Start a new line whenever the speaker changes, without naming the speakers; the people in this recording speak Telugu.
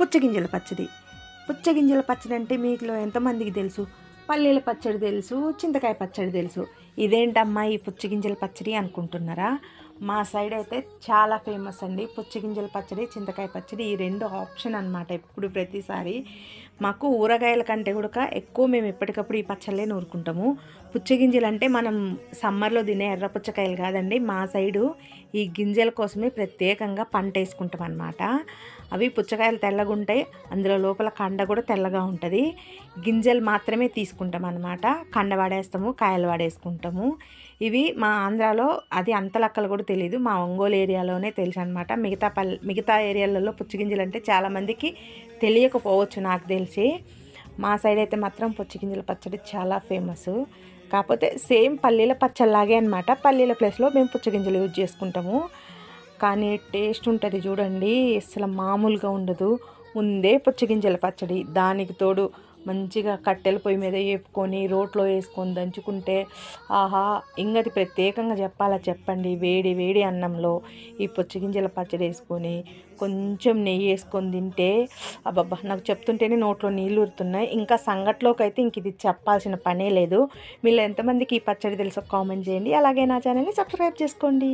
పుచ్చగింజల పచ్చడి. పుచ్చగింజల పచ్చడి అంటే మీకులో ఎంతమందికి తెలుసు? పల్లీల పచ్చడి తెలుసు చింతకాయ పచ్చడి తెలుసు. ఇదేంటమ్మా ఈ పుచ్చగింజల పచ్చడి అనుకుంటున్నారా? మా సైడ్ అయితే చాలా ఫేమస్ అండి. పుచ్చిగింజల పచ్చడి చింతకాయ పచ్చడి ఈ రెండు ఆప్షన్ అనమాట ఎప్పుడు ప్రతిసారి. మాకు ఊరగాయల కంటే కూడా ఎక్కువ మేము ఎప్పటికప్పుడు ఈ పచ్చళ్ళే నూరుకుంటాము. పుచ్చగింజలు అంటే మనం సమ్మర్లో తినే ఎర్ర పుచ్చకాయలు కాదండి. మా సైడు ఈ గింజల కోసమే ప్రత్యేకంగా పంట వేసుకుంటాం అనమాట అవి పుచ్చకాయలు తెల్లగా ఉంటాయి. అందులో లోపల కండ కూడా తెల్లగా ఉంటుంది. గింజలు మాత్రమే తీసుకుంటాం అనమాట కండ వాడేస్తాము కాయలు వాడేసుకుంటాము. ఇవి మా ఆంధ్రాలో అది అంత లెక్కలు కూడా తెలియదు మా ఒంగోలు ఏరియాలోనే తెలుసు అనమాట మిగతా పల్ మిగతా ఏరియాలలో పుచ్చిగింజలు అంటే చాలామందికి తెలియకపోవచ్చు నాకు తెలిసి. మా సైడ్ అయితే మాత్రం పుచ్చిగింజల పచ్చడి చాలా ఫేమస్. కాకపోతే సేమ్ పల్లీల పచ్చళ్ళలాగే అనమాట పల్లీల ప్లేస్లో మేము పుచ్చగింజలు యూజ్ చేసుకుంటాము. కానీ టేస్ట్ ఉంటుంది చూడండి. అసలు మామూలుగా ఉండదు. ముందే పుచ్చగింజల పచ్చడి. దానికి తోడు మంచిగా కట్టెల పొయ్యి మీద వేపుకొని రోట్లో వేసుకొని దంచుకుంటే ఆహా ఇంగది ప్రత్యేకంగా చెప్పాలా చెప్పండి. వేడి వేడి అన్నంలో ఈ పుచ్చగింజల పచ్చడి వేసుకొని కొంచెం నెయ్యి వేసుకొని తింటే అబ్బబ్బా నాకు చెప్తుంటేనే నోట్లో నీళ్ళు ఊరుతున్నాయి. ఇంకా సంగట్లోకి అయితే ఇంక ఇది చెప్పాల్సిన పనే లేదు. మీరు ఎంతమందికి ఈ పచ్చడి తెలుసో కామెంట్ చేయండి. అలాగే నా ఛానల్ని సబ్స్క్రైబ్ చేసుకోండి.